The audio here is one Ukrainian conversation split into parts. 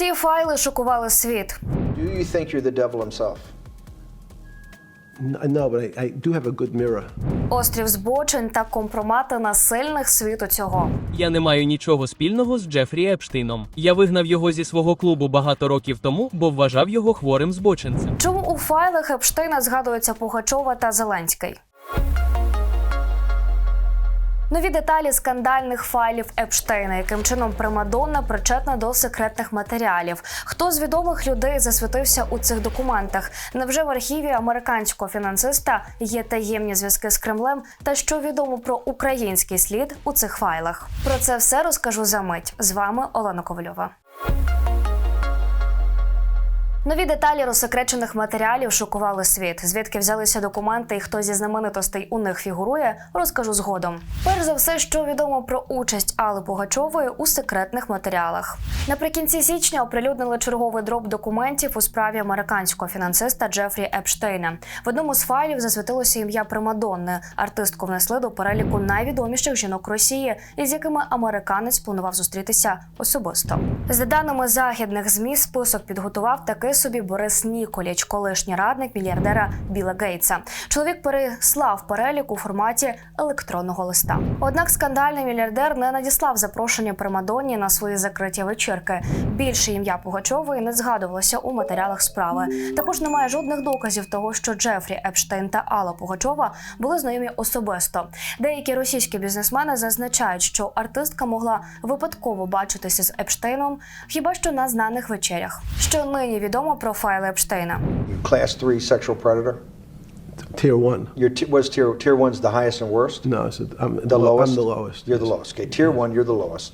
Ці файли шокували світ. Do you think you're the devil himself? No, but I, I do have a good mirror. Острів збочень та компромати на сильних світу цього. Я не маю нічого спільного з Джефрі Епштейном. Я вигнав його зі свого клубу багато років тому, бо вважав його хворим збочинцем. Чому у файлах Епштейна згадуються Пугачова та Зеленський? Нові деталі скандальних файлів Епштейна, яким чином Примадонна причетна до секретних матеріалів. Хто з відомих людей засвітився у цих документах? Невже в архіві американського фінансиста є таємні зв'язки з Кремлем? Та що відомо про український слід у цих файлах? Про це все розкажу за мить. З вами Олена Ковальова. Нові деталі розсекречених матеріалів шокували світ. Звідки взялися документи і хто зі знаменитостей у них фігурує, розкажу згодом. Перш за все, що відомо про участь Алли Пугачової у секретних матеріалах. Наприкінці січня оприлюднили черговий дроб документів у справі американського фінансиста Джефрі Епштейна. В одному з файлів засвітилося ім'я Примадонни. Артистку внесли до переліку найвідоміших жінок Росії, із якими американець планував зустрітися особисто. За даними західних змі, список підготував такий собі Борис Ніколіч, колишній радник мільярдера Біла Гейтса. Чоловік переслав перелік у форматі електронного листа. Однак скандальний мільярдер не надіслав запрошення Примадонні на свої закриті вечірки. Більше ім'я Пугачової не згадувалося у матеріалах справи. Також немає жодних доказів того, що Джефрі Епштейн та Алла Пугачова були знайомі особисто. Деякі російські бізнесмени зазначають, що артистка могла випадково бачитися з Епштейном хіба що на знаних вечерях. Що нині відомо про файли Епштейна. You class three sexual predator? Tier one. Your t- was tier tier one's the highest and worst? No, so I'm The lowest. I'm the lowest. You're the yes. lowest. Okay, tier one, you're the lowest.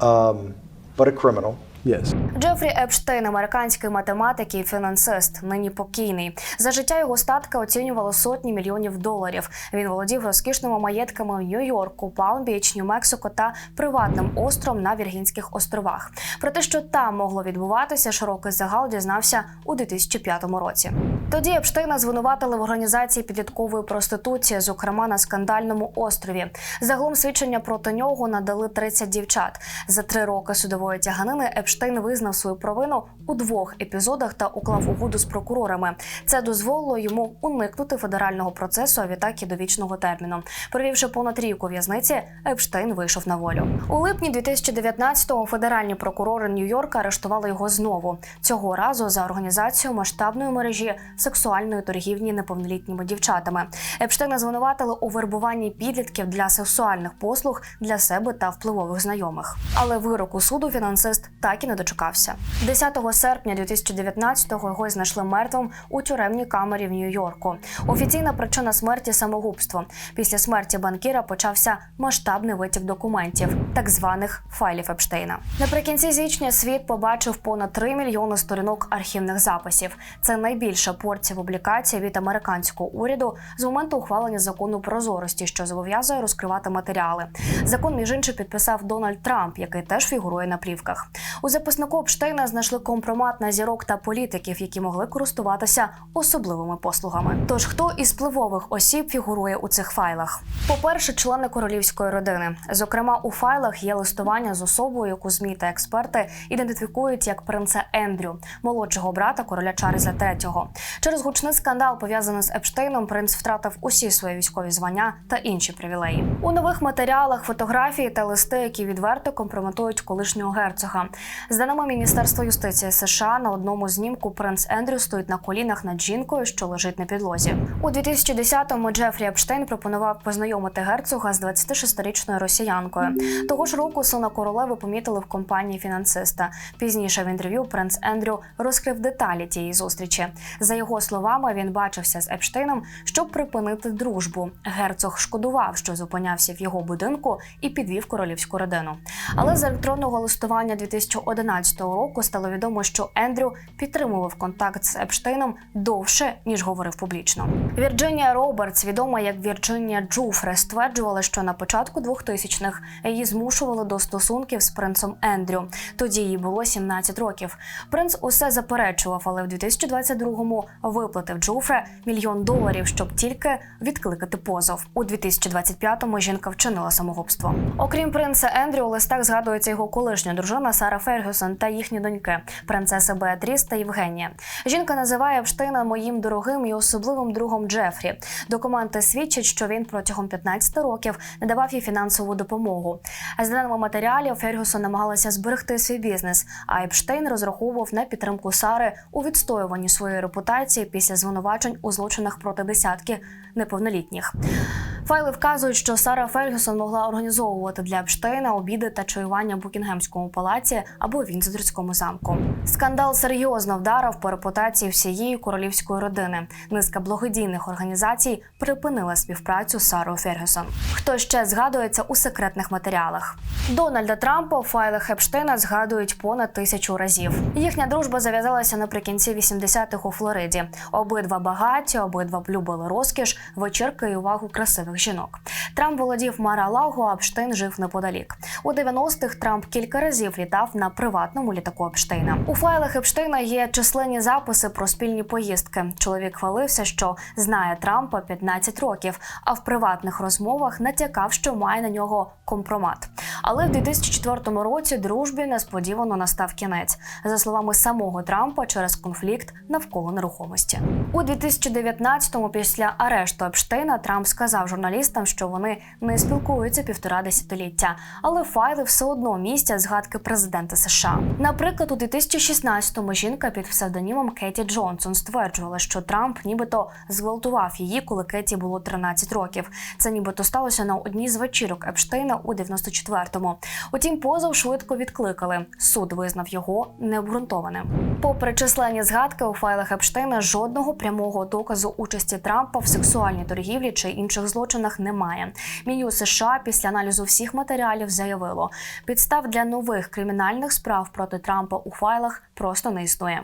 Um, but a criminal. Yes. Джефрі Епштейн, американський математик і фінансист, нині покійний. За життя його статки оцінювало сотні мільйонів доларів. Він володів розкішними маєтками в Нью-Йорку, Палм-Біч, Нью-Мексико та приватним островом на Віргінських островах. Про те, що там могло відбуватися, широкий загал дізнався у 2005 році. Тоді Епштейна звинуватили в організації підліткової проституції, зокрема на скандальному острові. Загалом свідчення проти нього надали 30 дівчат. За три роки судової тяганини Епштейн визнав свою провину у двох епізодах та уклав угоду з прокурорами. Це дозволило йому уникнути федерального процесу, а відтак і довічного терміну. Провівши понад рік у в'язниці, Епштейн вийшов на волю. У липні 2019-го федеральні прокурори Нью-Йорка арештували його знову. Цього разу за організацію масштабної мережі сексуальної торгівлі неповнолітніми дівчатами. Епштейна звинуватили у вербуванні підлітків для сексуальних послуг для себе та впливових знайомих. Але вироку суду фінансист так і не дочекався. 10 серпня 2019-го його знайшли мертвим у тюремній камері в Нью-Йорку. Офіційна причина смерті самогубство. Після смерті банкіра почався масштабний витік документів, так званих файлів Епштейна. Наприкінці січня світ побачив понад 3 мільйони сторінок архівних записів. Це найбільша порція публікацій від американського уряду з моменту ухвалення закону прозорості, що зобов'язує розкривати матеріали. Закон між іншим підписав Дональд Трамп, який теж фігурує на плівках. У записнику Епштейна знайшли компромат на зірок та політиків, які могли користуватися особливими послугами. Тож хто із впливових осіб фігурує у цих файлах? По-перше, члени королівської родини. Зокрема, у файлах є листування з особою, яку змі та експерти ідентифікують як принца Ендрю, молодшого брата короля Чарльза III. Через гучний скандал, пов'язаний з Епштейном, принц втратив усі свої військові звання та інші привілеї. У нових матеріалах фотографії та листи, які відверто компрометують колишнього герцога. За даними Міністерства юстиції США, на одному знімку принц Ендрю стоїть на колінах над жінкою, що лежить на підлозі. У 2010-му Джефрі Епштейн пропонував познайомити герцога з 26-річною росіянкою. Того ж року сина королеви помітили в компанії фінансиста. Пізніше в інтерв'ю принц Ендрю розкрив деталі тієї зустрічі. За його словами, він бачився з Епштейном, щоб припинити дружбу. Герцог шкодував, що зупинявся в його будинку і підвів королівську родину. Але з електронного листування 2011 року стало відомо, що Ендрю підтримував контакт з Епштейном довше ніж говорив публічно. Вірджинія Робертс, відома як Вірджинія Джуфре, стверджувала, що на початку 2000-х її змушували до стосунків з принцем Ендрю. Тоді їй було 17 років. Принц усе заперечував, але в 2022-му виплатив Джуфре мільйон доларів, щоб тільки відкликати позов. У 2025-му жінка вчинила самогубство. Окрім принца Ендрю, у листах згадується його колишня дружина Сара Феш. Фергюсон та їхні доньки, принцеса Беатріс та Євгенія. Жінка називає Епштейна моїм дорогим і особливим другом Джефрі. Документи свідчать, що він протягом 15 років не давав їй фінансову допомогу. А з даними матеріалів Фергюсон намагалася зберегти свій бізнес, а Епштейн розраховував на підтримку Сари у відстоюванні своєї репутації після звинувачень у злочинах проти десятки неповнолітніх. Файли вказують, що Сара Фергюсон могла організовувати для Епштейна обіди та чаювання в Букінгемському палаці або Вінзорському замку. Скандал серйозно вдарив по репутації всієї королівської родини. Низка благодійних організацій припинила співпрацю з Сарою Фергюсон. Хто ще згадується у секретних матеріалах? Дональда Трампа файлах Епштейна згадують понад тисячу разів. Їхня дружба зав'язалася наприкінці 80-х у Флориді. Обидва багаті, обидва любили розкіш, вечірки і увагу красивих жінок. Трамп володів Мара-Лаго, а Епштейн жив неподалік. У 90-х Трамп кілька разів літав на приватному літаку Епштейна. У файлах Епштейна є численні записи про спільні поїздки. Чоловік хвалився, що знає Трампа 15 років, а в приватних розмовах натякав, що має на нього компромат. Але в 2004 році дружбі несподівано настав кінець, за словами самого Трампа, через конфлікт навколо нерухомості. У 2019-му, після арешту Епштейна, Трамп сказав журналістам, що вони не спілкуються півтора десятиліття, але файли все одно містять згадки президента США. Наприклад, у 2016-му жінка під псевдонімом Кеті Джонсон стверджувала, що Трамп нібито зґвалтував її, коли Кеті було 13 років. Це нібито сталося на одній з вечірок Епштейна у 94-му. Утім, позов швидко відкликали. Суд визнав його необґрунтованим. Попри численні згадки у файлах Епштейна, жодного прямого доказу участі Трампа в сексуальній торгівлі чи інших злочинах немає. Мін'ю США після аналізу всіх матеріалів заявило, підстав для нових кримінальних справ проти Трампа у файлах просто не існує.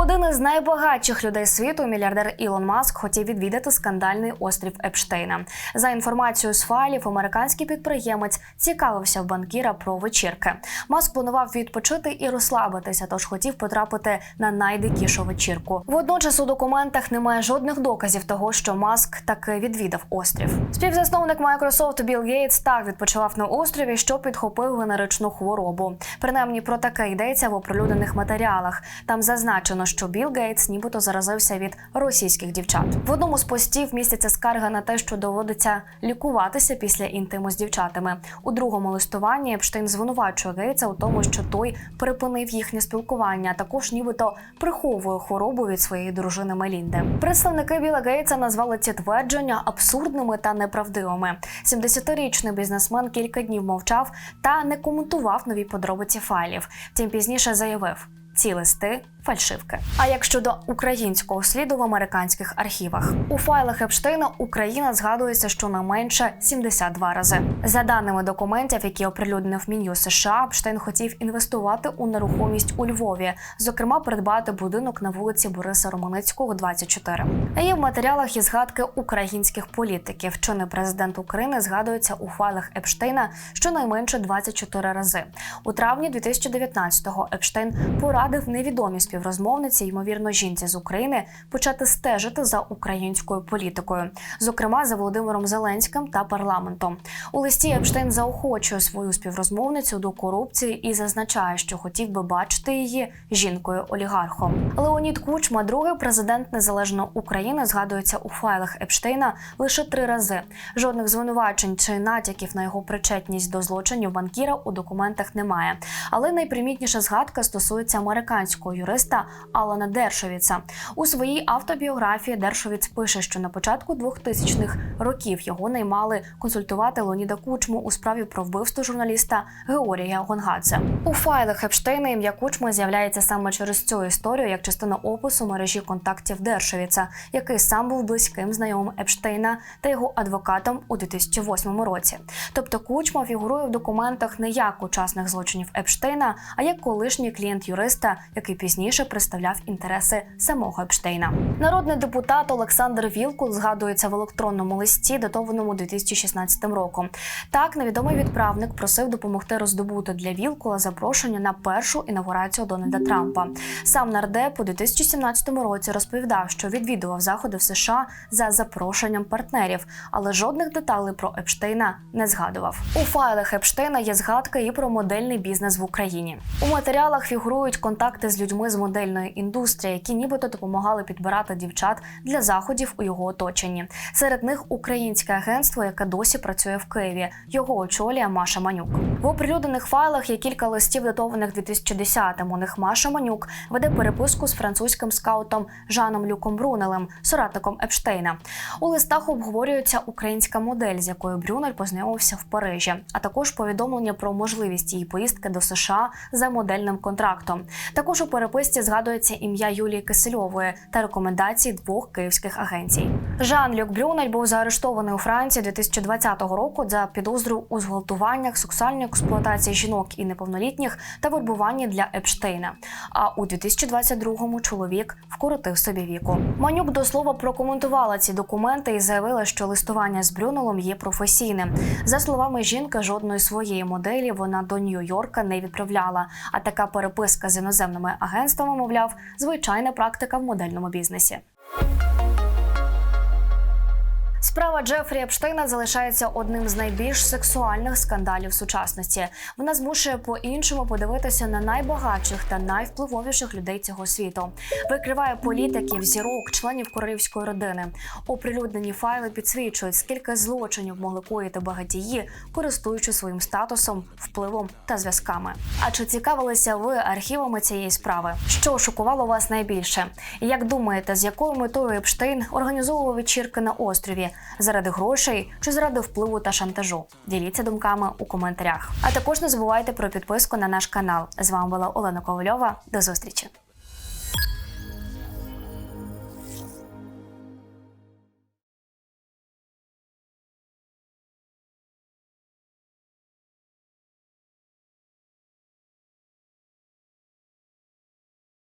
Один із найбагатших людей світу, мільярдер Ілон Маск, хотів відвідати скандальний острів Епштейна. За інформацією з файлів, американський підприємець цікавився в банкіра про вечірки. Маск планував відпочити і розслабитися, тож хотів потрапити на найдикішу вечірку. Водночас у документах немає жодних доказів того, що Маск таки відвідав острів. Співзасновник Microsoft Білл Гейтс так відпочивав на острові, що підхопив венеричну хворобу. Принаймні про таке йдеться в оприлюднених матеріалах. Там зазначено, що Білл Гейтс нібито заразився від російських дівчат. В одному з постів міститься скарга на те, що доводиться лікуватися після інтиму з дівчатами. У другому листуванні Епштейн звинувачує Гейтса у тому, що той припинив їхнє спілкування, а також нібито приховує хворобу від своєї дружини Мелінди. Представники Біла Гейтса назвали ці твердження абсурдними та неправдивими. 70-річний бізнесмен кілька днів мовчав та не коментував нові подробиці файлів. Втім, пізніше заявив. Ці листи фальшивки. А як щодо українського сліду в американських архівах у файлах Епштейна Україна згадується щонайменше 72 рази. За даними документів, які оприлюднив Мін'ю США, Епштейн хотів інвестувати у нерухомість у Львові, зокрема, придбати будинок на вулиці Бориса Романицького, 24. А є в матеріалах і згадки українських політиків. Чинний президент України згадується у файлах Епштейна щонайменше 24 рази. У травні 2019-го Епштейн порадив невідомій співрозмовниці, ймовірно, жінці з України, почати стежити за українською політикою, зокрема за Володимиром Зеленським та парламентом. У листі Епштейн заохочує свою співрозмовницю до корупції і зазначає, що хотів би бачити її жінкою олігархом. Леонід Кучма, другий президент незалежної України, згадується у файлах Епштейна лише три рази. Жодних звинувачень чи натяків на його причетність до злочинів банкіра у документах немає. Але найпримітніша згадка стосується американського юриста журналіста Алана Дершовіца. У своїй автобіографії Дершовіц пише, що на початку 2000-х років його наймали консультувати Леоніда Кучму у справі про вбивство журналіста Георгія Гонгадзе. У файлах Епштейна ім'я Кучми з'являється саме через цю історію як частина опису мережі контактів Дершовіца, який сам був близьким знайомим Епштейна та його адвокатом у 2008 році. Тобто Кучма фігурує в документах не як учасник злочинів Епштейна, а як колишній клієнт юриста, який пізніше представляв інтереси самого Епштейна. Народний депутат Олександр Вілкул згадується в електронному листі, датованому 2016 роком. Так, невідомий відправник просив допомогти роздобути для Вілкула запрошення на першу інаугурацію Дональда Трампа. Сам нардеп у 2017 році розповідав, що відвідував заходи в США за запрошенням партнерів, але жодних деталей про Епштейна не згадував. У файлах Епштейна є згадка і про модельний бізнес в Україні. У матеріалах фігурують контакти з людьми з модельної індустрії, які нібито допомагали підбирати дівчат для заходів у його оточенні. Серед них українське агентство, яке досі працює в Києві. Його очолює Маша Манюк. В оприлюднених файлах є кілька листів, датованих 2010-м. У них Маша Манюк веде переписку з французьким скаутом Жаном Люком Брунелем, соратником Епштейна. У листах обговорюється українська модель, з якою Брюнель познайомився в Парижі, а також повідомлення про можливість її поїздки до США за модельним контрактом. Також у переписці згадується ім'я Юлії Кисельової та рекомендації двох київських агенцій. Жан Люк Брюнель був заарештований у Франції 2020 року за підозру у зґвалтуваннях, сексуальній експлуатації жінок і неповнолітніх та вербуванні для Епштейна. А у 2022-му чоловік вкоротив собі віку. Манюк до слова прокоментувала ці документи і заявила, що листування з Брюнелом є професійним. За словами жінки, жодної своєї моделі вона до Нью-Йорка не відправляла. А така переписка з іноземними агентствами, мовляв, звичайна практика в модельному бізнесі. Справа Джефрі Епштейна залишається одним з найбільш сексуальних скандалів сучасності. Вона змушує по-іншому подивитися на найбагатших та найвпливовіших людей цього світу. Викриває політиків, зірок, членів королівської родини. Оприлюднені файли підсвічують, скільки злочинів могли коїти багатії, користуючи своїм статусом, впливом та зв'язками. А чи цікавилися ви архівами цієї справи? Що шокувало вас найбільше? Як думаєте, з якою метою Епштейн організовував вечірки на острові? Заради грошей чи заради впливу та шантажу? Діліться думками у коментарях. А також не забувайте про підписку на наш канал. З вами була Олена Ковальова. До зустрічі.